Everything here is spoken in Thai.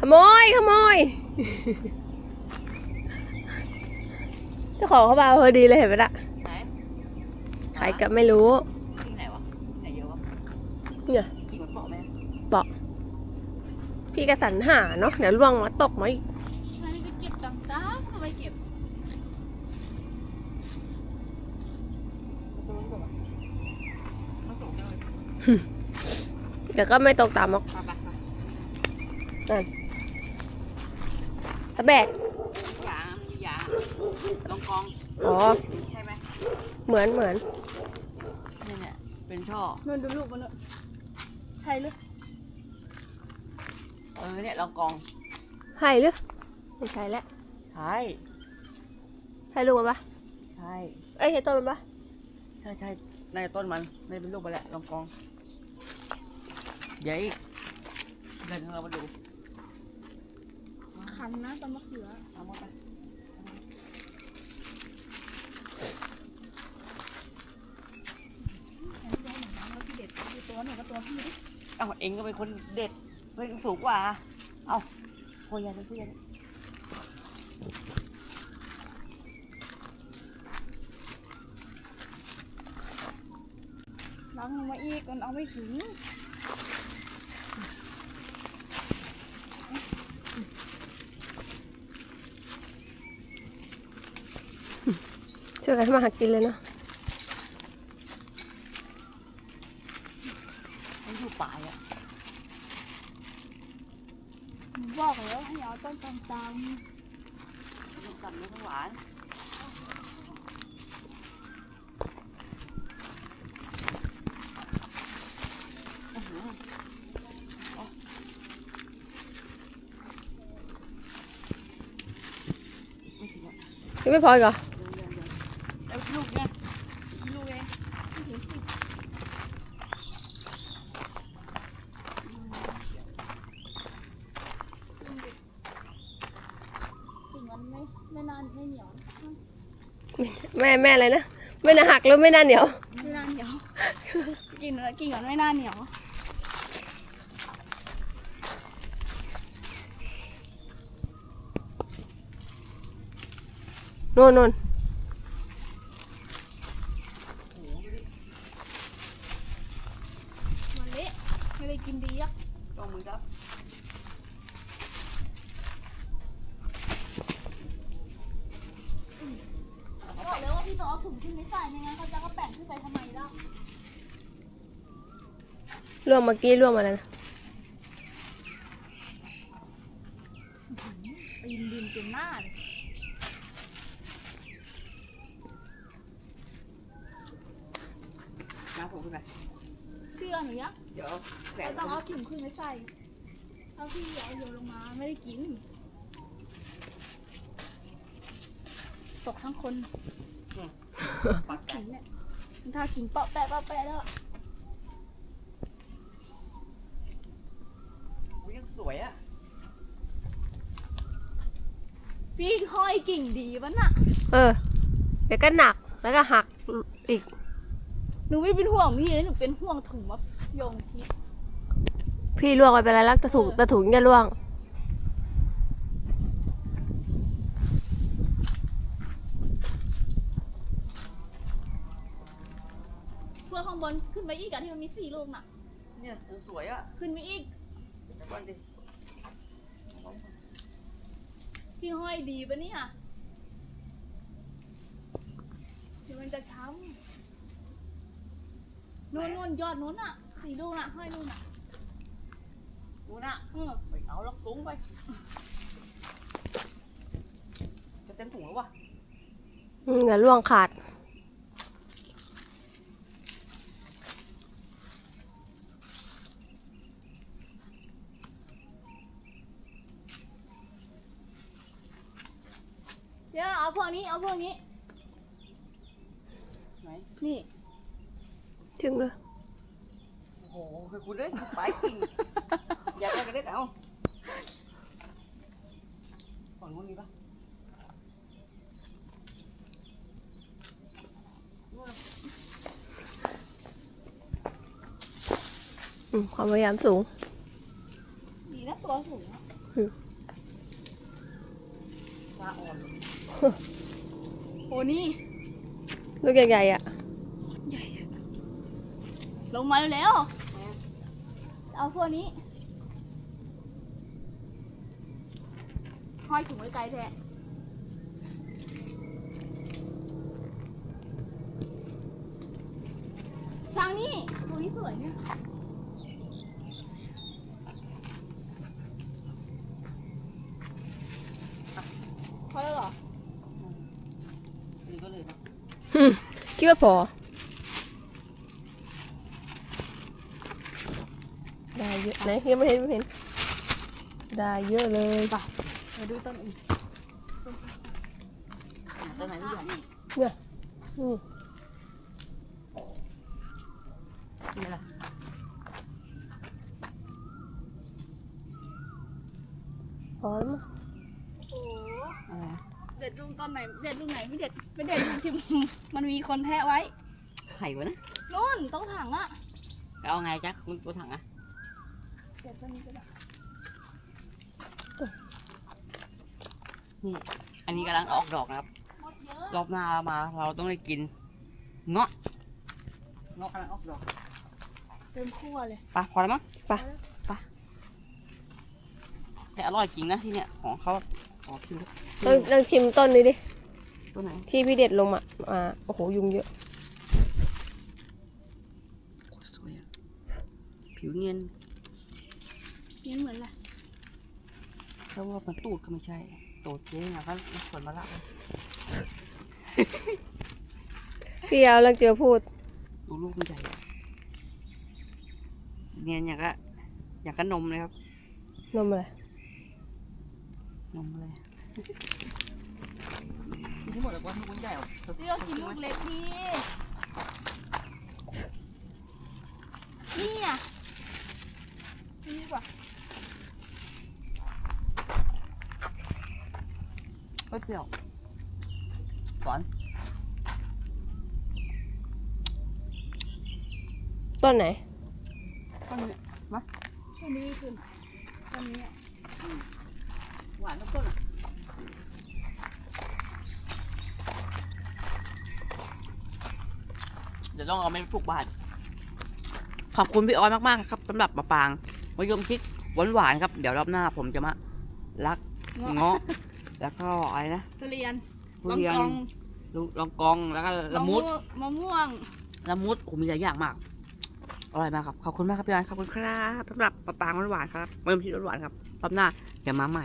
ขโมยขโมยเจ้าของเขามาพอดีเลยเห็นไหมล่ะไหนใครก็ไม่รู้ ที่ไหนวะไหนเยอะวะเนี่ยกิ่งมันเปาะไหมบอกพี่กระสันหาเนาะเดี๋ยวล่วงมาตกมาอีกอันนี้ก็เก็บตังค์ตามทำไมเก็บมาส่งเลยเดี๋ยวก็ไม่ตกตามหรอกมาไปมา ตะแบก ยางมันอยู่ยางลองกองอ๋อ ใช่ไหมเหมือนเหมือน นี่เนี่ยเป็นช่อนนดูลูกมันเนอะใช่หรือเออเนี่ยลองกองใช่หรือไม่ใช่แล้วใช่ใช่ลูกมันปะใช่เอ้ยใช่ต้นมันปะใช่ใช่ในาจะต้นมันในเป็นลูกไปแล้วลองกองเดี๋ยวอีกเดินเรามาดู คันนะตอนมะเขือเอามาไปแล้วที่เด็ดคือตัวหนูกับตัวพี่ดิเอาเองก็เป็นคนเด็ดเป็นสูงกว่า เอาคนยันเป็นเพื่อนล้างลงมาอีกมันเอาไม่ถึง ช่วยกันมาหากินเลยเนาะมันอยู่ป่ายอะหนูบอกแล้วให้เอาต้นตามตามมันกับเนื้อหวานอื้อหือเอาไม่ถึงอะยังไม่พออีกเหรอ เดี๋ยวลูกเนี่ย ลูกเอง ถึงมันไม่ไม่นานไม่เหนียวแม่แม่อะไรนะไม่น่าหักหรือไม่น่าเหนียว ไม่นานเหนียว กินแล้วกินก่อนไม่นานเหนียวนู่นนู่น โอ้โหดูดิ มันเละไม่ได้กินดีอะ ลองมือครับ บอกเลยว่าพี่ต้องเอา ถุงขึ้นไม่ใส่ไม่งั้นเขาจะก็แปะขึ้นไปทำไมล่ะล่วงเมื่อกี้ล่วงมาแล้วนะปีนดินเต็มหน้าเลยน้าผมขึ้นไปเชื่อหนูยังเดี๋ยวแขวเรานต้องเอาถุงขึ้นไปใส่ถ้าพี่เอาโยนลงมาไม่ได้กิน ตกทั้งคนปักกัถึนงเนี่ยถ้ากินเปาะแปะเปาะแปะแล้วอะอุ้ยยังสวยอะพี่ห้อยกิ่งดีวะน่ะเออ เดี๋ยวก็หนักแล้วก็หักอีก หนูไม่เป็นห่วงพี่เลยหนูเป็นห่วงถุงมะยงชิดพี่ล่วงไปเป็นไรลักตะถุงตะถุงจะล่วง เพื่อข้างบนขึ้นไปอีกอะที่มันมีสี่ลูกน่ะ เนี่ยยังสวยอะขึ้นไปอีกเดี๋ยวก่อนดิพี่ห้อยดีปะเนี่ยเดี๋ยวมันจะช้ำนู่นนู่นยอดนู้นอะสี่ลูกน่ะห้อยนู่นอะดูนะเออไปเอาล็อกสูงไป จะเต็มถุงแล้ววะอืมเดี๋ยวล่วงขาด เดี๋ยวเอาพวกนี้ เอาพวกนี้ไหนนี่ ถึงเลยโอ้โหคือคุณเลยไปกิ่งอยากได้ก็ได้เอาฝั่งนู้นมีปะอืมความพยายามสูง ดีนะตัวสูงอะอฟ้าอ่อน โอ้นี่ลูกใหญ่ๆอะ ใหญ่อะลงมาเร็วๆเอาพวกนี้ห้อยถุงไว้ไกลแท้ทางนี้ตรงนี้สวยเนี่ยพอแล้วเหรอนี่ก็เลยนะ คิดว่าพอได้เยอะไหนยังไม่เห็นไม่เห็นได้เยอะ เลยไปมาดูต้นอื่นต้นไหนไม่ใหญ่นี่นี่แหละพอแล้วมั้งโอ้โหอะไรนะเด็ดลูกต้นไหน เด็ดลูกไหนไม่เด็ดไม่เด็ดลูกที่ มันมีคนแทะไว้ไข่วะนะนู่นต้องถังอะแล้วเอาไงจ๊ะคุณตัวถังอะเด็ดต้นนี้ก็ได้นี่อันนี้กำลังออกดอกนะครับหมดเยอะรอบหน้ามาเราต้องได้กินเงาะเงาะกำลังออกดอกเต็มขั้วเลยไปพอแล้วมั้งไปไปแต่อร่อยจริงนะที่เนี่ยของเขา ขอกินลองลองชิมต้นนี้ดิ ตัวไหนที่พี่เด็ดลงมาอ่าโอ้โห ยุงเยอะโคตรสวยอะผิวเนียนนี่เหมือนอะไรเพราะว่ามันตูดก็ไม่ใช่ ตูดเจ๊นะก็ส่วนมาละพี่ยาวลังเจอพูด ดูลูกมันใหญ่อะเนียนอย่างก็อย่างก็นมเลยครับ นมอะไร นมเลยทั้งหมดแล้วก็ลูกมันใหญ่นี่เรากินลูกเล็กนี่นี่อะนี่ดีกว่าไม่เปรี้ยวหวานต้นไหนต้นนี้มาต้นนี้ไม่ขึ้นต้นนี้อะห วานทุกต้นอะเดี๋ยวต้องเอาไปปลูกบ้าน ขอบคุณพี่ออยมากๆครับสำหรับมะปรางมะยมชิดหวานๆครับ เดี๋ยวรอบหน้าผมจะมารักเงาะเงาะแล้วก็อะไรนะทุเรียนทุลองเรียนกองลูลองกองแล้วก็ละมุดมะม่วงละมุดผมมีหลายอย่างมากอร่อยมากครับ ขอบคุณมากครับพี่ออยขอบคุณครับสำหรับมะปรางหวานๆครับมะยมชิดหวานๆครับรอบหน้าเดี๋ยวมาใหม่